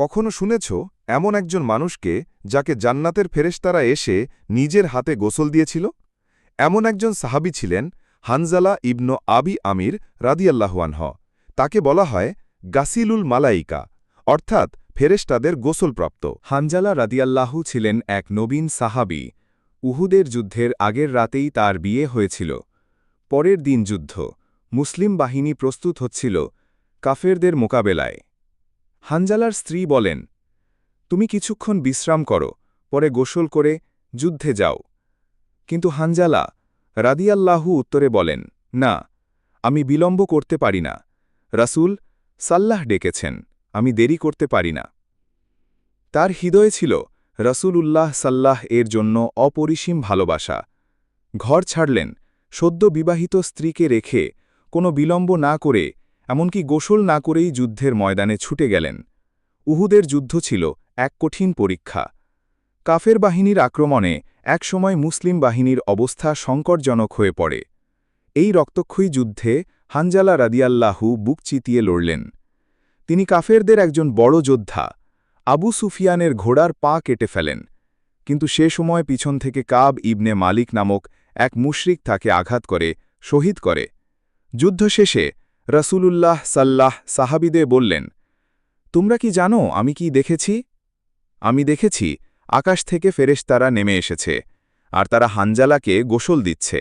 কখনো শুনেছ এমন একজন মানুষকে যাকে জান্নাতের ফেরেশতারা এসে নিজের হাতে গোসল দিয়েছিল? এমন একজন সাহাবি ছিলেন হানজালা ইবন আবি আমির রাদিয়াল্লাহুয়ানহ তাকে বলা হয় গাসিলুল মালাইকা, অর্থাৎ ফেরেশতাদের গোসলপ্রাপ্ত। হানজালা রাদিয়াল্লাহু ছিলেন এক নবীন সাহাবি। উহুদের যুদ্ধের আগের রাতেই তার বিয়ে হয়েছিল। পরের দিন যুদ্ধ। মুসলিম বাহিনী প্রস্তুত হচ্ছিল কাফেরদের মোকাবেলায়। হানজালার স্ত্রী বলেন, তুমি কিছুক্ষণ বিশ্রাম করো, পরে গোসল করে যুদ্ধে যাও। কিন্তু হানজালা রাদিয়াল্লাহু উত্তরে বলেন, না, আমি বিলম্ব করতে পারি না। রাসূল সাল্লাহ ডেকেছেন, আমি দেরি করতে পারি না। তার হৃদয়ে ছিল রসুল উল্লাহ সাল্লাহ এর জন্য অপরিসীম ভালোবাসা। ঘর ছাড়লেন, সদ্য বিবাহিত স্ত্রীকে রেখে কোনো বিলম্ব না করে এমনকি গোসল না করেই যুদ্ধের ময়দানে ছুটে গেলেন। উহুদের যুদ্ধ ছিল এক কঠিন পরীক্ষা। কাফের বাহিনীর আক্রমণে একসময় মুসলিম বাহিনীর অবস্থা সংকটজনক হয়ে পড়ে। এই রক্তক্ষয়ী যুদ্ধে হানজালা রাদিয়াল্লাহু বুক চিতিয়ে লড়লেন। তিনি কাফেরদের একজন বড় যোদ্ধা, আবু সুফিয়ানের ঘোড়ার পা কেটে ফেলেন। কিন্তু সে সময় পিছন থেকে কাব ইবনে মালিক নামক এক মুশরিক তাকে আঘাত করে, শহীদ করে। যুদ্ধ শেষে রসুলুল্লাহ সাল্লাহ সাহাবিদে বললেন, তোমরা কি জানো আমি কি দেখেছি? আমি দেখেছি আকাশ থেকে ফেরেশতারা নেমে এসেছে আর তারা হানজালাকে গোসল দিচ্ছে।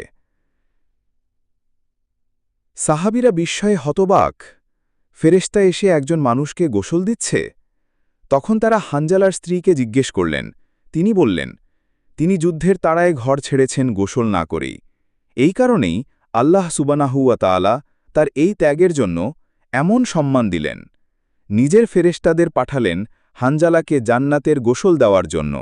সাহাবিরা বিস্ময়ে হতবাক। ফেরেশতা এসে একজন মানুষকে গোসল দিচ্ছে? তখন তারা হানজালার স্ত্রীকে জিজ্ঞেস করলেন, তিনি বললেন, তিনি যুদ্ধের তাড়ায় ঘর ছেড়েছেন গোসল না করেই। এই কারণেই আল্লাহ সুবানাহুয়া তালা তার এই ত্যাগের জন্য এমন সম্মান দিলেন। নিজের ফেরেস্তাদের পাঠালেন হানজালাকে জান্নাতের গোসল দেওয়ার জন্য।